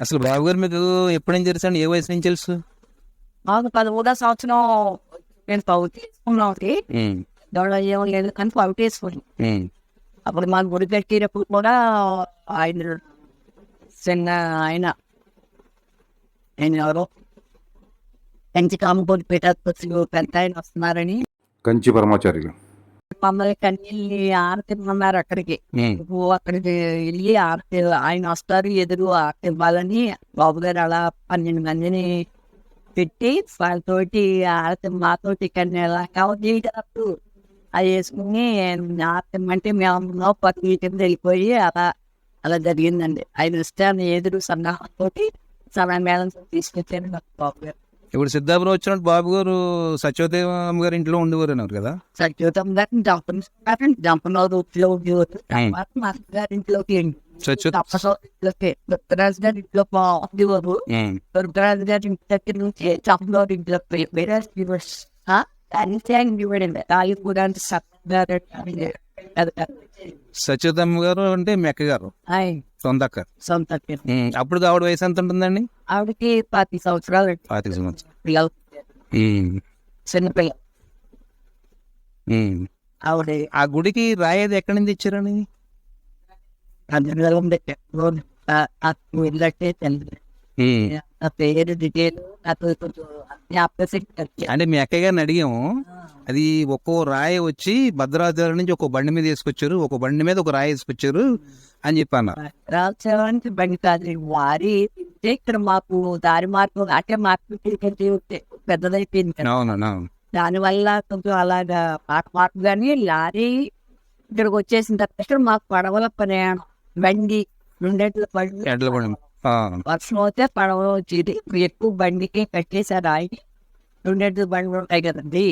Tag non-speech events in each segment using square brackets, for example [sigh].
అసలు బాబు గారు మీకు ఎప్పటి నుంచి తెలుసు అండి ఏ వయసు నుంచి తెలుసు? మాకు పదమూడో సంవత్సరం నేను తీసుకున్నాం ఒకటి. లేదు కానీ ఉమ్, అప్పుడు మాకు గుడి కట్టినప్పుడు కూడా ఆయన చిన్న ఆయన ఆయన ఎవరో కంచి కామకోటి పీఠాధిపతులు పెద్ద ఆయన వస్తున్నారని. కంచి పరమాచార్యులు. మమ్మల్ని కన్నీళ్ళని ఆరతిమ్మన్నారు అక్కడికి. ఉమ్, నువ్వు అక్కడికి వెళ్ళి ఆరతి ఆయన వస్తారు ఎదురు ఆరతి ఇవ్వాలని బాబు గారు అలా పన్నెండు మందిని పెట్టి వాళ్ళతోటి ఆరతి మాతోటి కన్నీ ఎలా అప్పుడు అది వేసుకుని ఆరతి అంటే మేము పది కింద వెళ్ళిపోయి అలా అలా జరిగిందండి. ఆయన వస్తే ఎదురు సన్నాహంతో సన్నా మేళం తీసుకొచ్చాను బాబు గారు. ఇప్పుడు సిద్ధాపురం వచ్చినప్పుడు బాబు గారు సత్యవదేవం గారి ఇంట్లో ఉండేవారు అన్నారు కదా? సత్యోతం గారిని జంపన్ జంపన్ ఇంట్లో ఉండేవారు తర్వాత మా గారి ఇంట్లోకి సత్య ఇంట్లోకి దుర్గరాజు గారి ఇంట్లో ఉండేవారు ఉమ్, దుర్గరాజు గారి ఇంటి దగ్గర నుంచి చంపలో ఇంట్లోకి వేరే ఇవ్వడండి తాగి కూడా సత్యవతమ్మ గారు అంటే మెక్క గారు? సొంత అక్క. సొంత అప్పుడు ఆవిడ వయసు ఎంత ఉంటుందండి? ఆవిడకి పది సంవత్సరాలు. పాతిక సంవత్సరం పిల్లలు. ఉమ్, చిన్నపిల్ల. ఆవిడ. ఆ గుడికి రాయేది ఎక్కడి నుంచి ఇచ్చారని అందరిలో వెళ్ళట్టే తెలియదు. నా పేరు డీటెయిల్ నాకు కొంచెం అంటే మీ అక్కయ్య గారిని అడిగాము. అది ఒక్కో రాయి వచ్చి భద్రాచలం నుంచి ఒక బండి మీద తీసుకొచ్చారు ఒక బండి మీద ఒక రాయి తీసుకొచ్చారు అని చెప్పి అన్నారు రాజానికి బండి కాదు వారి ఇక్కడ మాకు దారి మార్పు అంటే మార్పు పెద్దదైపోయింది అవును. దానివల్ల కొంచెం అలాగా పాట మార్పు కానీ లారీ ఇక్కడికి వచ్చేసిన తర్వాత మాకు పడవల ప్రయాణం బండి రెండేట్ల బండి. ఎడ్ల బండి. ఆ, వర్షం అయితే పడవ వచ్చేది. ఎక్కువ బండికి కట్టేశారు ఆయన. రెండేట్ల బండి ఉంటాయి కదండి.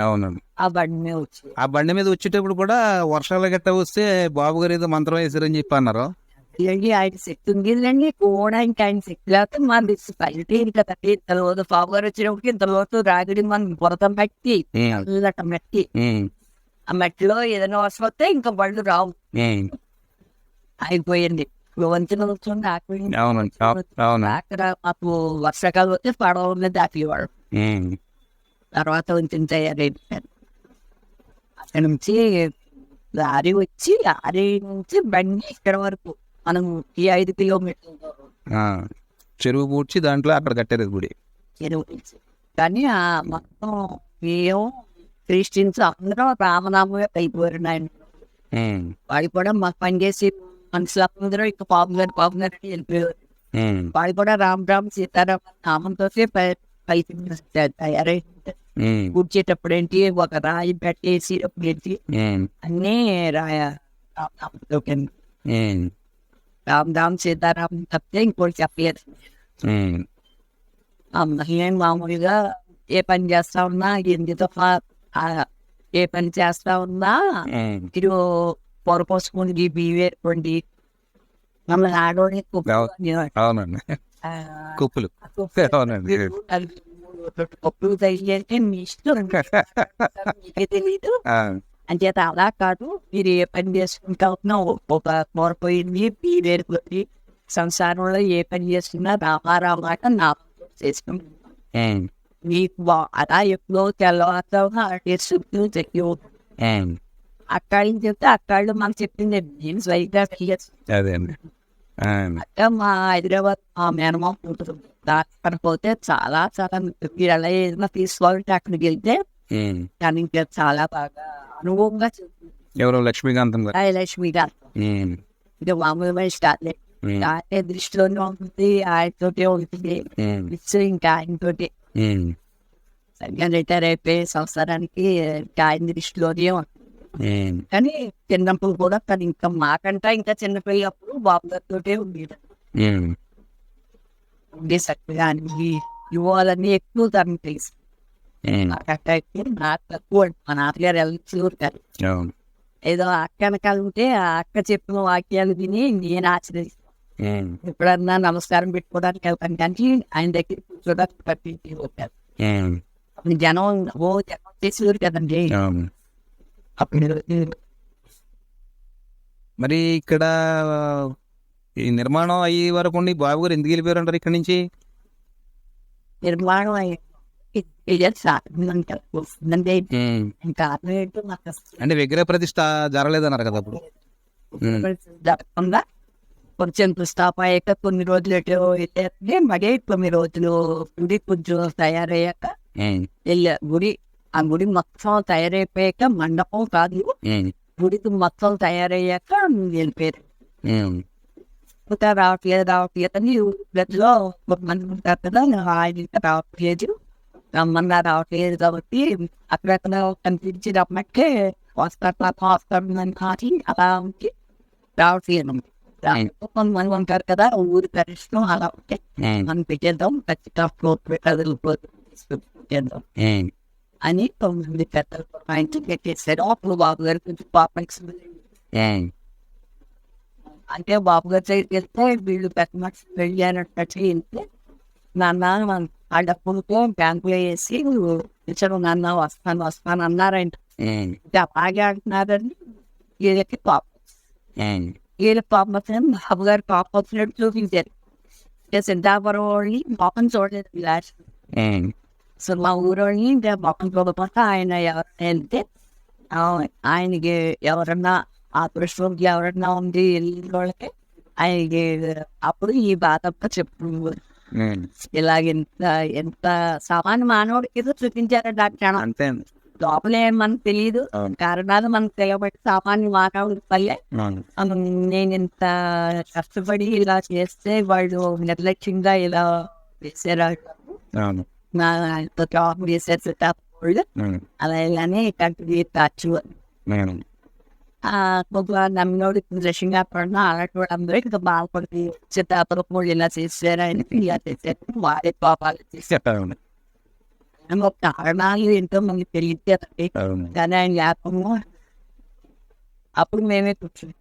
అవునండి ఆ బండి మీద వచ్చి. ఆ బండి మీద వచ్చేటప్పుడు కూడా వర్షాలు గట్ట వస్తే బాబు గారు ఏదో మంత్రం వేసారని చెప్పి అన్నారు. ఇలాంటి ఆయన శక్తి ఉంటుందండి కూడా ఇంకా ఆయన శక్తి లేకపోతే మన బయట కదా ఇంతలోతు ఫాబర్ వచ్చినప్పటికి ఇంతలోతు రాగిడి మనం బురద మట్టి మట్టి. ఆ మట్టిలో ఏదైనా వర్షం వస్తే ఇంకా బళ్ళు రావు. అయిపోయింది. వంచిన వచ్చింది అవును అక్కడ మాకు వర్షాకాలం వస్తే పడవ మీద దాటివాడు తర్వాత వంచిన తయారైపోయారు అక్కడ నుంచి లారీ వచ్చి లారీ నుంచి బండి ఇక్కడ వరకు మనం ఈ ఐదు కిలోమీటర్ల ఆ, చెరువు పూడ్చి దాంట్లో అక్కడ కట్టారు గుడి. చెరువు కానీ ఆ మొత్తం మేము క్రిస్టియన్స్ అందరూ రామనామే అయిపోయారు నాయన ఉమ్, వాడు కూడా మాకు పనిచేసి మనుషులు అందరూ ఇంకా పాపం గారు పాపం గారు అని వెళ్ళిపోయారు ఉమ్, వాడు కూడా రామ్ రామ్ సీతారాం నామంతో పై తయారై ఉమ్, కూర్చేటప్పుడు ఏంటి ఒక రాయి పెట్టేసి అప్పుడు ఏంటి ఉమ్, అన్నీ రాయ రామ్ నామంతో ఉమ్, రామ్ రామ్ సీతారాం తప్పితే ఇంకోటి చెప్పలేదు ఉమ్, ఆ మహిళ మామూలుగా ఏ పని చేస్తా ఉన్నా ఎందుతో ఏ పని చేస్తా ఉన్నా ఉమ్. మీరు పొరపోసుకోండి బియ్యేసుకోండి మమ్మల్ని ఆడోని అవునండి. కుప్పులు. [laughs] అవునండి. పప్పులు తగిలితే మీ ఇష్టం. మీకే తెలీదు. ఆ, అంచేత అలా కాదు. మీరు ఏ పని చేసుకుంటా ఉన్నా ఒక పొరపోయింది బియ్యేరుకోండి సంసారంలో ఏ పని చేసుకున్నా రామారామ మాట నా చేసుకుంటాం మీకు అలా ఎప్పుడో తెల్లవారుతామో చెప్తూ చెప్పి అక్కడిని చెప్తే అక్కడ మాకు చెప్పింది నేను ఆ, అక్క మా హైదరాబాద్ మా మేనమామ ఉంటుంది. దాని పోతే చాలా చాలా మీరు ఏదైనా తీసుకోవాలంటే అక్కడికి వెళ్తే. కానీ ఇంకా చాలా బాగా అనుభవంగా ఎవరో లక్ష్మీకాంతం ఉమ్, ఇంకా మామూలుగా స్టార్ట్ ఆయన దృష్టిలోనే ఉంటుంది ఆయనతోటే ఉంటుంది. ఇంకా ఆయనతోటి. సరిగ్గా రిటైర్ అయిపోయే సంవత్సరానికి ఇంకా ఆయన దృష్టిలోనే ఉంటుంది. కానీ చిన్నప్పుడు కూడా కానీ ఇంకా మాకంట ఇంకా చిన్నపిల్లప్పుడు బాబు గారితోటే ఉండేది. ఉమ్, ఉండే చక్కగా అన్ని యువాలన్నీ ఎక్కువ తరం తెలుసు. నాకు అయితే నాకు తక్కువ మా నాన్నగారు వెళ్ళి గారు అవును. ఏదో అక్క ఉంటే ఆ అక్క చెప్పిన వాక్యాలు విని నేను ఆశ్రయిస్తాను. ఎప్పుడన్నా నమస్కారం పెట్టుకోవడానికి వెళ్తాను కానీ ఆయన దగ్గర కూర్చోడానికి పట్టించి జనం ఓ జనం చేసేవారు కదండి. మరి ఇక్కడ ఈ నిర్మాణం అయ్యే వరకు ఉండి బాబు గారు ఎందుకు వెళ్ళిపోయారు అంటారు ఇక్కడి నుంచి నిర్మాణం అంటే విగ్రహ ప్రతిష్ట జరగలేదన్నారు కదా అప్పుడు. జరగకుండా కొంచెం స్టాప్ అయ్యాక కొన్ని రోజులు ఎటు వెళ్ళాక మళ్ళీ కొన్ని రోజులు గుడి కొంచెం తయారయ్యాక. వెళ్ళా గుడి ఆ గుడి మొత్తం తయారైపోయాక మండపం కాదు. గుడికి మొత్తం తయారయ్యాక వెళ్ళిపోయారు. ఇంకా రావట్లేదు రావట్లేదు అని గదిలో కొంతమంది ఉంటారు కదా ఆయన ఇంకా రావట్లేదు రమ్మన్నా రావట్లేదు కాబట్టి అక్కడక్కడ కనిపించిన అమ్మకే వస్తారు పాపం వస్తారు అని కాచి అలా ఉంచి రావట్లేదు కొంతమంది ఉంటారు కదా ఊరి పరిశ్రమ అలా ఉంటే. మనం పెట్టేద్దాం ఖచ్చితంగా ఫ్లోర్ పెట్టేద్దాం. అని తొమ్మిది పెద్దలు ఆయన పెట్టేశారు అప్పుడు బాబు గారు కొంచెం పాపం. అంటే బాబు గారి దగ్గరికి వెళ్తే వీళ్ళు పెద్ద మనిషి వెళ్ళారంటే వెళ్తే నాన్న ఆ డబ్బులతో బ్యాంకులో వేసి ఇచ్చారు నాన్న వస్తాను వస్తాను అన్నారంట అలాగే అంటున్నారని వీళ్ళకి పాపం. వీళ్ళ పాపం వచ్చింది బాబు గారు పాపం వచ్చినట్టు చూపించారు సిద్ధాపురం వాళ్ళని పాపం చూడలేదు లాస్ట్. సో మా ఊరోని ఇంకా మొక్కలు ఆయన వెళ్తే ఆ, ఆయనకి ఎవరన్నా ఆ దృష్టికి ఎవరన్నా ఉంది వెళ్ళిన వాళ్ళకి ఆయనకి అప్పుడు ఈ బాధ చెప్పు. ఇలాగ ఎంత ఎంత సామాన్య మానవుడికి ఏదో చూపించారు డాక్టర్ అంతే లోపల మనకు తెలియదు. కారణాలు మనకు తెలియబట్టి సామాన్య మానవుడి పల్లె నేను ఇంత కష్టపడి ఇలా చేస్తే వాళ్ళు నిర్లక్ష్యంగా ఇలా చేశారు జాబ్ చేసేసి వాళ్ళు అలా ఇలానే కంటిన్యూ కాచ్చు ఉమ్. ఆ నమ్మినోడు దృశ్యంగా పడిన అలాంటి ఇంకా బాధపడి చిత్తాపురం ఇలా చేశారు ఇలా చేశారు వాడే పాపాలు చేశారు ఒక కారణాలు ఏంటో మనకి తెలియదు కానీ ఆయన జ్ఞాపకము అప్పుడు మేమే కూర్చుని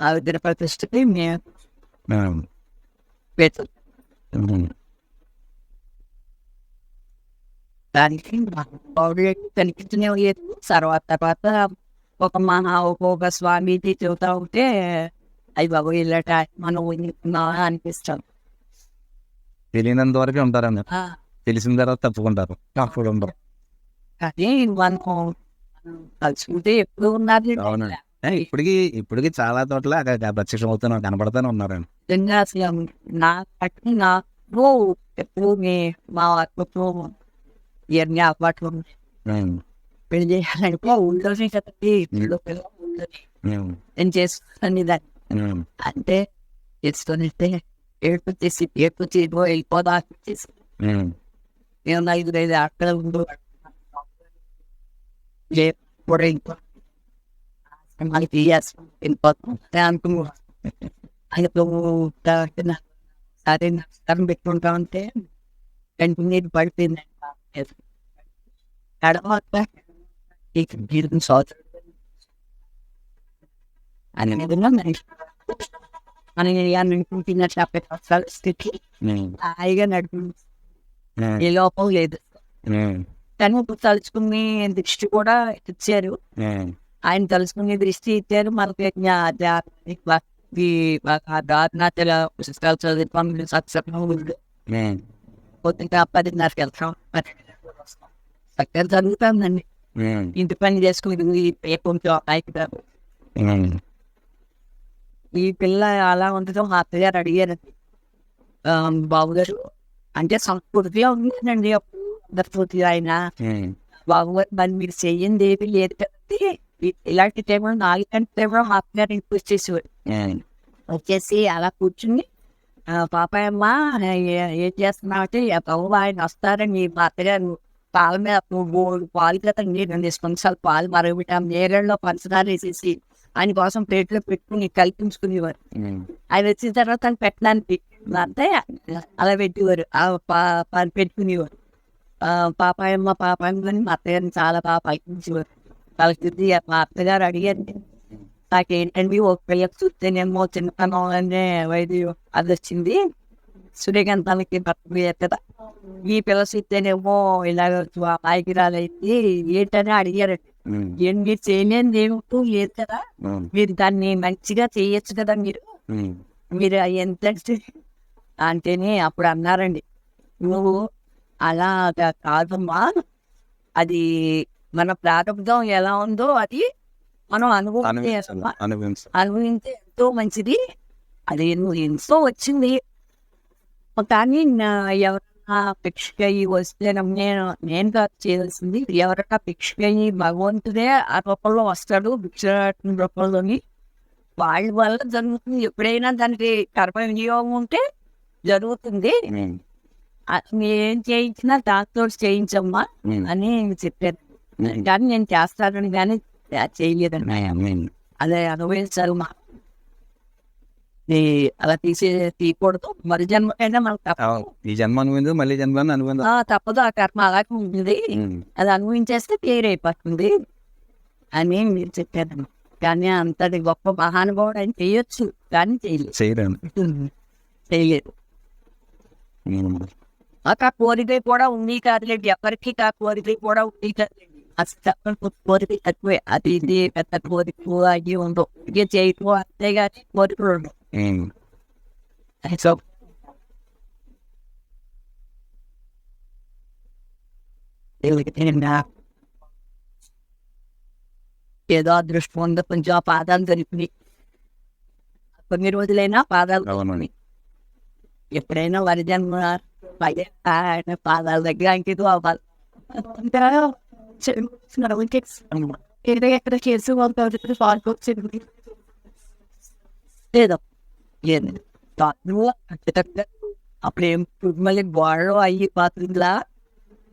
ఆ విద్య ప్రతిష్టకి మేము అవును. పెట్టు ఉమ్. దానికి కనిపించనే తర్వాత తర్వాత ఒక మహా ఒక్కొక్క స్వామీజీ చెబుతా ఉంటే అవి బాబు ఇలాంటి మనం అనిపిస్తాం తెలియనంత వరకే ఉంటారన్న ఆ, తెలిసిన తర్వాత తప్పుకుంటారు. అప్పుడు ఉండరు. కానీ మనం తలుచుకుంటే ఎప్పుడు. ఏ, ఇప్పటికి ఇప్పటికి చాలా చోట్ల ప్రత్యక్షం అవుతున్నా కనపడతానే ఉన్నారండి. నిజంగా అసలు నా నాకు ఎప్పుడు మీ మా ఆత్మతో ఇవన్నీ అలవాట్లు ఉన్నాయి. పెళ్ళి చేయాలంటే ఊళ్ళోనే కదండి ఊళ్ళో పిల్లలు ఊళ్ళోనే. నేను చేసుకుని దాన్ని. అంటే చేసుకొని ఏడుపు చేసి ఏడుపు చేయడం వెళ్ళిపోదా చేసి. నేను ఐదు ఐదు అక్కడ ఉండు కూడా ఇంకో మనకి వెళ్ళిపోతాం అనుకున్నాను ఆయనతో సరే నమస్కారం పెట్టుకుంటా ఉంటే కంటి నీరు పడిపోయింది తర్వాత ఇక మీరు సోదరుడు అని విధంగా మరి మనం అనుకుంటున్న చెప్పే కష్టాల స్థితి ఉమ్. హాయిగా నడుపు ఉమ్. ఏ లోపం లేదు ఉమ్. కానీ ఇప్పుడు తలుచుకునే దృష్టి కూడా ఇచ్చారు ఉమ్. ఆయన తలుచుకునే దృష్టి ఇచ్చారు మనకి జ్ఞా- ఆధ్యాత్మిక భక్తి దారుణాచల పుస్తకాలు చదువుతాం సత్సంగం ఉంది ఉమ్. పొద్దున్న పదిన్నరకి వెళ్తాం చక్కగా చదువుతానండి. ఇంటి పని చేసుకుని కొంచెం. ఈ పిల్ల అలా ఉండటం మా అత్తగారు అడిగారు ఆ, బాబు గారు అంటే సంస్కృతిగా ఉందండి అప్పుడు ఆయన ఉమ్. బాబు గారు మరి మీరు చెయ్యింది ఏమీ లేదు ఇ- ఇలాంటి టైంలో నాలుగు గంటల టైంలో మా అత్తగారు ఇంటికి వచ్చేసేవారు. వచ్చేసి అలా కూర్చుని ఆ, పాపాయమ్మ ఏ- ఏం చేస్తున్నావు అంటే బాబు ఆయన వస్తారని మా అత్తగారు పాల మీద మూడు పాలు కదా రెండు స్పంచాలు పాలు మరగబెట్టాం నేరేళ్ళలో పంచదార వేసేసి ఆయన కోసం ప్లేట్లో పెట్టుకుని కల్పించుకునేవారు. ఆయన వచ్చిన తర్వాత ఆయన పెట్టడానికి అంటే అలా పెట్టేవారు. పెట్టుకునేవారు. ఆ, పాపాయమ్మ పాపాయమ్మ అని మా అత్తగారిని చాలా బాగా పలికించేవారు పలికింది మా అత్తగారు అడిగారు నాకేంటండి? ఒక పిల్లకి చూస్తేనేమో చిన్నతనం అనే వైద్యం అది వచ్చింది సూర్యకాంతానికి బతుకు కదా ఈ పిల్ల చూస్తేనేమో ఇలాగ అమాయకురాలైంది ఏంటని అడిగారండి. ఏం మీరు చేయలేని ఏమిటో లేదు కదా. మీరు దాన్ని మంచిగా చేయొచ్చు కదా మీరు. మీరు ఎంత అంటేనే అప్పుడు అన్నారండి నువ్వు అలా కాదమ్మా అది మన ప్రారంభం ఎలా ఉందో అది మనం అనుభవించాలి అనుభవించే ఎంతో మంచిది అది నువ్వు ఎంతో వచ్చింది కానీ నా- ఎవరన్నా భిక్షకి అయ్యి వస్తే నేను నేను కాదు చేయాల్సింది. ఎవరన్నా భిక్షకి అయ్యి భగవంతుడే ఆ రూపంలో వస్తాడు భిక్ష రూపంలోని. వాళ్ళ వల్ల జరుగుతుంది. ఎప్పుడైనా దానికి కర్మ వినియోగం ఉంటే జరుగుతుంది. ఏం చేయించినా దాంతో చేయించమ్మా. అని చెప్పాను. కానీ నేను చేస్తానని కానీ చేయలేదండి. అదే అనుభవించాలి మా అలా తీసే తీయకూడదు. మరి జన్మకైనా మనకు తప్ప అవును. ఈ జన్మ అనుభవించదు మళ్ళీ జన్మ అనుభవించదు ఆ, తప్పదు. ఆ కర్మ అలాగే ఉంటుంది. అది అనుభవించేస్తే క్లియర్ అయిపోతుంది అని మీరు చెప్పారు. కానీ అంతటి గొప్ప మహానుభావుడు ఆయన చేయొచ్చు. కానీ చేయలేదు. చేయలేదు. మాకు ఆ కోరిక కూడా ఉంది కాదులేండి. ఎవరికి ఆ కోరిక కూడా ఉంది కాదులేండి. అసలు చెప్పండి కోరిక తక్కువే అది ఇది పెద్ద కోరిక అవి ఉండవు ఇక చేయటం అంతేగాని కోరికలు ఉండవు ఉమ్. సో ఏదో అదృష్టం ఉందో కొంచెం ఆ పాదాలు దొరికినాయి కొన్ని రోజులైనా పాదాలు అవునండి ఎప్పుడైనా వరి జన్మ పైన ఆయన పాదాల దగ్గర అంకితం అవ్వాలి ఏదో ఎక్కడ చేసి వాళ్ళు లేదో లేదు నువ్వు ఖచ్చితంగా అప్పుడేం మళ్ళీ గోడలు అయ్యి పాత్రలా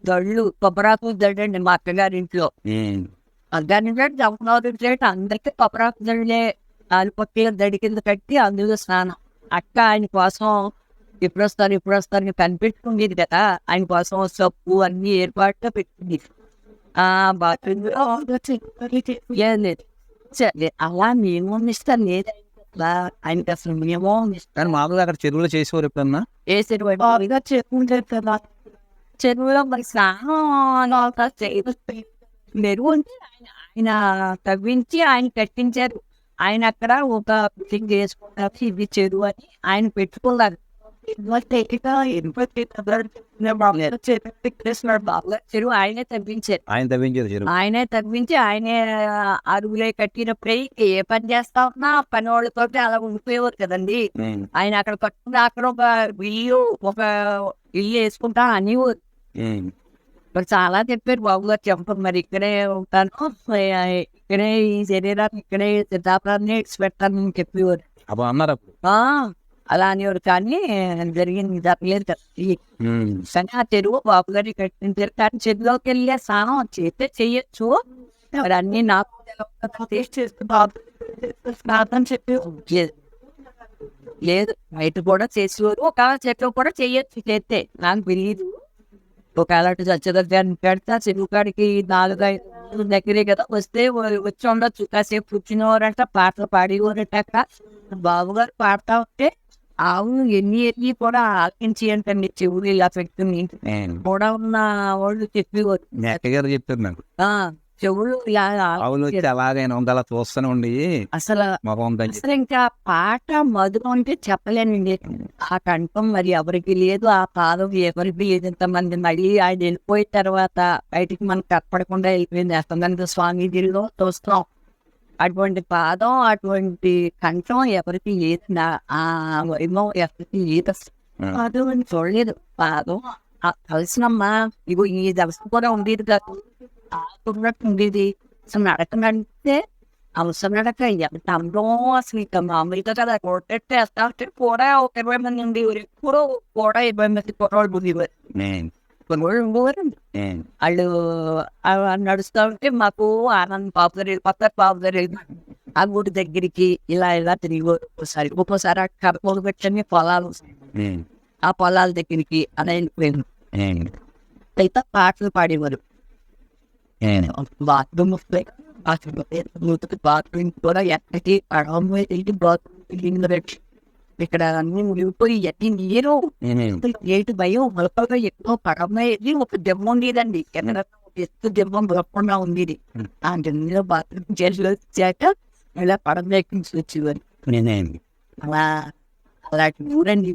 దళ్ళు కొబ్బరాకు దడండి మా అక్కగారి ఇంట్లో ఉమ్. అగ్గాని జమ్మనవరం ప్లేట్ అందరికీ కొబ్బరాకు దళ్ళే ఆలుపక్కల దడి కింద కట్టి అందులో స్నానం అక్క ఆయన కోసం ఎప్పుడు వస్తారు ఎప్పుడు వస్తారు అని కనిపెట్టుకుండేది కదా ఆయన కోసం సబ్బు అన్ని ఏర్పాటుగా పెట్టింది సరే అలా మేము ఇస్తాను లేదు ఆయనకి అసలు మేము కానీ మామూలుగా అక్కడ చెరువులో చేసేవారు ఎప్పుడన్నా కదా చెరువులో మరి స్నానం మెరుగు ఆయన తవ్వించి ఆయన కట్టించారు ఆయన అక్కడ ఒక బిల్డింగ్ చేసుకుంటారు ఇది చెరువు అని ఆయన పెట్టుకున్నారు చెరువు ఆయనే తవ్వించారు ఆయన చెరువు ఆయనే తవ్వించి ఆయనే అరుగులే కట్టినప్పుడే ఏ పని చేస్తా ఉన్నా పని వాళ్ళతో అలా ఉండిపోయేవారు కదండి. ఆయన అక్కడ కట్టుకుని అక్కడ ఒక ఇల్లు ఒక ఇల్లు వేసుకుంటా అని ఉమ్. మరి చాలా చెప్పారు బాబు గారు చెప్పండి మరి ఇక్కడే ఉంటాను. ఇక్కడే ఈ శరీరాన్ని ఇక్కడే సిద్ధాపురాన్ని పెడతానని చెప్పేవారు. అప్పుడు. అన్నారు అలా అనేవారు కానీ జరిగింది జరగలేదు కదా ఈ ఉమ్. కానీ ఆ చెరువు బాబు గారి కట్టించారు కానీ చెరువులోకి వెళ్ళే స్నానం చేస్తే చెయ్యొచ్చు మరి అన్ని నాకు తెలవక టేస్ట్ చేస్తే బాబు స్నానం చెప్పి లేదు లేదు బయట కూడా చేసేవారు ఒకవేళ చెట్లు కూడా చెయ్యొచ్చు చేస్తే నాకు తెలియదు ఒకవేళ అటు చచ్చదగ్గాన్ని పెడతా చెరువు కాడికి నాలుగైదు దగ్గరే కదా వస్తే వా- వచ్చి ఉండొచ్చు కాసేపు కూర్చునేవారంట పాటలు పాడేవారట అక్కడ బాబు గారు పాడుతా ఉంటే ఆవు ఎన్ని ఎన్ని కూడా ఆకించి అంటండి చెవులు ఇలా ఉమ్. కూడా ఉన్న వాళ్ళు చెప్పారు నాకు. ఆ, చెవులు ఇలా ఆవులు అలాగైనా చూస్తూనే ఉండి. అసలు అసలు ఇంకా పాట మధురం అంటే చెప్పలేనండి. ఆ కంఠం మరి ఎవరికి లేదు ఆ పాదం ఎవరికి లేదు. ఇంతమంది మళ్ళీ ఆయన వెళ్ళిపోయిన తర్వాత బయటికి మనకు కనపడకుండా వెళ్ళిపోయింది. అసలు స్వామీజీలో చూస్తాం. అటువంటి పాదం అటువంటి కంఠం ఎవరికి నా ఆ వైభవం ఎవరికి. ఉమ్. పాదం చూడలేదు పాదం కలిసినమ్మా ఇగో ఈ దవసం కూడా ఉండేది కాదు ఆకున్నట్టు ఉండేది అసలు నడకనంటే అవసరం నడక ఎంత అందం అసలు ఇక మామూలుగా కదా కొట్టేస్తే కూడా ఒక ఇరవై మంది ఉండేవారు ఎప్పుడు కూడా ఇరవై మంది కుర్రాళ్ళు ఉండేవారు ఉమ్. కొన్ని వాళ్ళు నడుస్తూ ఉంటే మాకు ఆనంద్ బాబు గారు కొత్త బాబు గారు ఆ గుడి దగ్గరికి ఇలా ఇలా తిరిగేవారు ఒకసారి ఒక్కోసారి ఆ కర్పూలు పెట్టని పొలాలు. ఆ పొలాల దగ్గరికి అలా. అయితే పాటలు పాడేవారు. బాత్రూమ్ బాత్రూమ్ నూతన బాత్రూమ్ కూడా ఎక్కడికి పడవ బాత్రూమ్ పెట్టి ఇక్కడ అన్ని మునిగిపోయి ఎన్ని నీరు. ఏటి భయం? మొలకగా ఎక్కువ వెళ్ళి ఒక దెబ్బ ఉండేదండి ఒక ఎత్తు దెబ్బ మొలకుండా ఉండేది. ఆ దెబ్బలో బాత్రూమ్ చేసి వచ్చాక ఇలా పడవ ఎక్కించి వచ్చేవారు. అలా అలాంటి ఊరండి.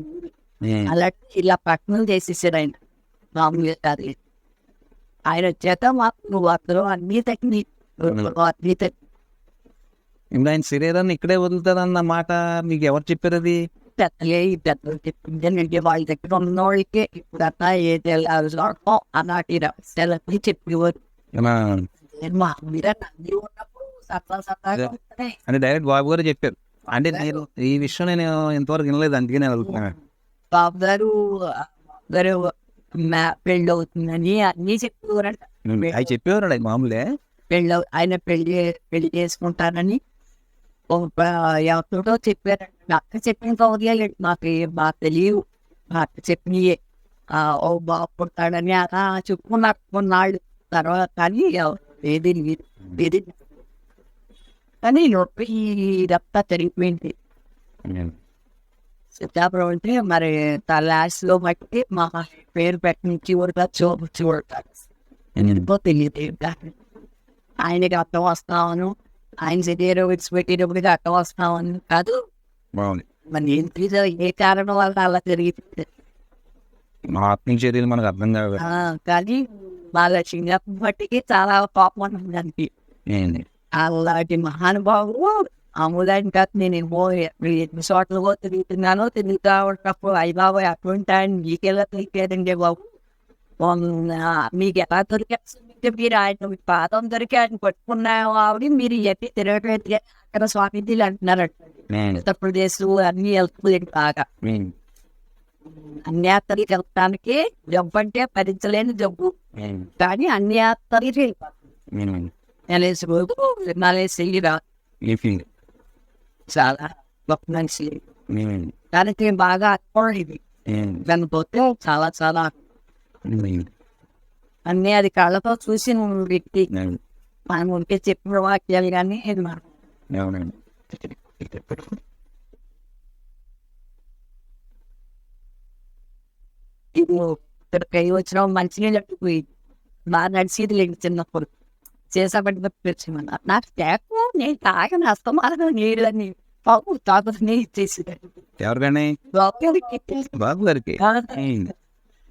అలాంటి ఇలా పట్టణం చేసేసాడు ఆయన. మామూలుగా కాదు. ఆయన చేత మాకు నువ్వు అందరూ అన్ని తగ్గి అన్ని తగ్గి ఇంకా ఆయన శరీరాన్ని ఇక్కడే వదులుతారన్న మాట మీకు ఎవరు చెప్పారు అది పెద్దలే పెద్దలు చెప్పిందేనండి వాళ్ళ దగ్గర ఉన్న వాళ్ళకి ఇప్పుడన్నా ఏది వెళ్ళాల్సిన అలాంటి రహస్యాలన్నీ చెప్పేవారు. మా మీద నంది ఉన్నప్పుడు డైరెక్ట్ బాబు గారు చెప్పారు. అంటే నేను ఈ విషయం నేను ఇంతవరకు వినలేదు అందుకే నేను అడుగుతున్నాను బాబు గారు గారు పెళ్ళి అవుతుందని అన్ని చెప్పేవారంట. అవి చెప్పేవారు మామూలే. పెళ్ళి ఆయన పెళ్ళి పెళ్ళి చేసుకుంటానని ఓ ప- ఎవరితో చెప్పారంట మా అక్క చెప్పిన కౌర్యాలు మాకు ఏ- మాకు తెలియవు మా అక్క చెప్పినయే ఆ, ఓ బాబు పుడతాడని అలా చెప్పుకున్నారు కొన్నాళ్ళు తర్వాత కానీ ఎవ- ఏది లేదు. ఏది కానీ నొప్పి ఇదంతా జరిగిపోయింది సీతాపురం అంటే మరి లాస్ట్లో మట్టి మా పేరు పెట్టించి ఊరుగా చూపు చూడతారు ఎందుకో తెలియదు ఆయనకి అర్థం వస్తామను ఆయన శరీరం విడిచిపెట్టేటప్పటికి అర్థం వస్తామని కాదు మరి ఏం ఏ కారణం వల్ల అలా జరిగింది మా ఆత్మీయ చర్యలు మనకు అర్థం కాదు కానీ వాళ్ళ చిన్నప్పటి మట్టికి చాలా పాపం దానికి ఏంది? అలాంటి మహానుభావులు అమ్ముదాని కాదు నేను ఏమో ఎన్ని చోట్ల పో తిరుగుతున్నానో తిరుగుతా ఉన్నప్పుడు అయ్యి బాబు అటువంటి ఆయన మీకెలా తెలియదండి బాబు మీకు ఎలా దొరికేస్తుందంటే మీరు ఆయన మీ పాదం దొరికి ఆయన పట్టుకున్న ఆవిడ మీరు ఎట్టి తిరగట్లేదు అక్కడ స్వామీజీలు అంటున్నారంట? ఉత్తరప్రదేశ్ అన్ని వెళ్తుంది బాగా యాత్రలకు వెళ్ళడానికి జబ్బు అంటే భరించలేని జబ్బు? కానీ యాత్రలకి ఏంది? నెలేసి రోజు. చాలా గొప్ప మనిషి? దానికి బాగా అర్థం ఇది? దానిపోతే చాలా చాలా? అన్ని అది కళ్ళతో చూసిన వ్యక్తి ఏంది? మనం ఉంటే చెప్పిన వాక్యాలు కానీ ఇది మనం ఇక్కడికి వచ్చిన మంచినీళ్ళు అట్టుకుపోయింది బాగా నడిచేది లేదు చిన్నప్పుడు. చేసాబట్టి తెచ్చేమన్నా నాకు తేకు నేను తాగని అస్తమానం నీళ్ళని పాపు తాగుతూనే ఇచ్చేసి ఎవరికని బాబు గారికి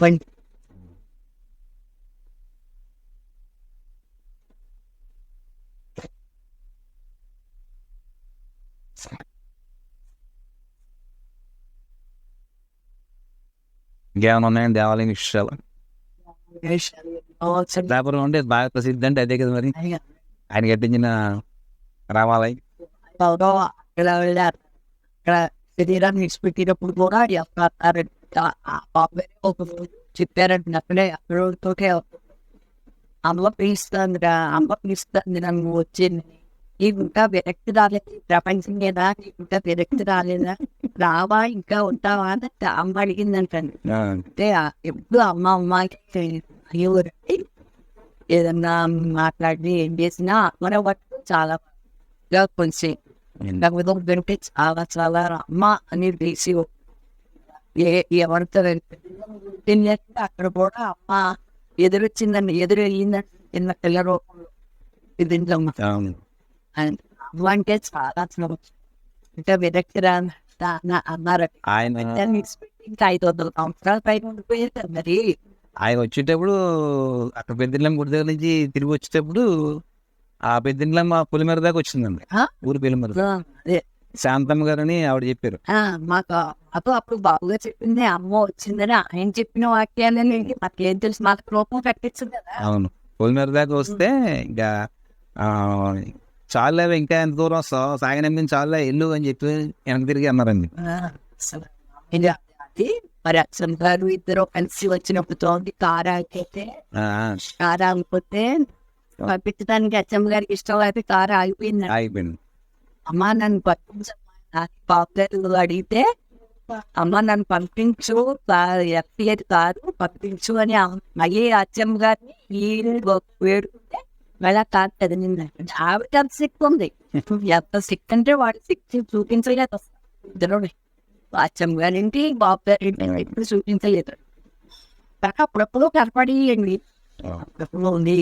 బండి ఇంకేమైనా ఉన్నాయండి దేవాలయం విషయాలు సీతాపురం అంటే బాగా ప్రసిద్ధి అంటే అదే కదా మరి ఆయన కట్టించిన రామాలయం ఇలా వెళ్ళారు ఇక్కడ శరీరాన్ని విడిచిపెట్టినప్పుడు కూడా ఎక్కడ ఒక రోజు చెప్పారంట అక్కడే అక్కడితోటే అమ్మ పిలుస్తుంది అమ్మ పిలుస్తుంది నన్ను వచ్చింది నీకు ఇంకా విరక్తి రాలేదు. ప్రపంచం మీద నీకు ఇంకా విరక్తి రాలేదా? రావా ఇంకా ఉంటావా అని అమ్మ అడిగిందంటండి అంటే ఎప్పుడు అమ్మ అమ్మకి అయ్యో ఏదన్నా మాట్లాడి ఏం చేసినా అమ్మనే పట్టు చాలా కొంచెం? నాకు చాలా చాలా అమ్మ అని తెలిసి ఎవరితో అక్కడ కూడా అమ్మ ఎదురొచ్చిందండి ఎదురు చిన్న పిల్ల రూపంలో అమ్మ. అంటే చాలా ఇంకా రా అన్నారు. ఇంకా ఐదు వందల సంవత్సరాల పైన మరి. ఆయన వచ్చేటప్పుడు అక్కడ పెద్దింట్లం గుడి దగ్గర నుంచి తిరిగి వచ్చేటప్పుడు ఆ పెద్దింట్లం ఆ పులిమేర దాకా వచ్చిందండి. ఆ? ఊరి పులిమేర శాంతమ్మ గారని ఆవిడ చెప్పారు. ఆ, మాకు మాకు అప్పుడు బాబుగా చెప్పింది అమ్మ వచ్చిందని ఆయన చెప్పిన వాక్యాలని మాకేం తెలుసు మాకు రూపం కట్టించింది అవును పొలిమేర దాకా వస్తే ఇంకా ఆ, చాలే ఇంకా ఎంత దూరం వస్తావు సాగనమ్మిన చాలే ఇల్లు అని చెప్పి వెనక్కి తిరిగి అన్నారండి. అది మరి అచ్చన్ గారు ఇద్దరు కలిసి వచ్చినప్పుడు తోంది కారు కారు ఆగిపోతే పంపించడానికి అచ్చమ్మ గారికి ఇష్టం అయితే కారు ఆగిపోయింది. అయిపోయింది అమ్మ నన్ను పంపించమ్మా గారు అడిగితే అమ్మ నన్ను పంపించు ఎఫ్ఐఆర్ కాదు పంపించు అని మళ్ళీ అచ్చమ్మ గారిని వేడుకుంటే మళ్ళీ కాదు కదిలింది ఆవిడ అంత సిక్ ఉంది. ఎంత సిక్ అంటే వాడు సిక్ చూపించలేదు. ఇద్దరు అచ్చమ్మ గారింటి బాబు గారింటి ఎప్పుడు చూపించలేదు. అప్పుడప్పుడు కనపడియండి అప్పుడప్పుడు ఉంది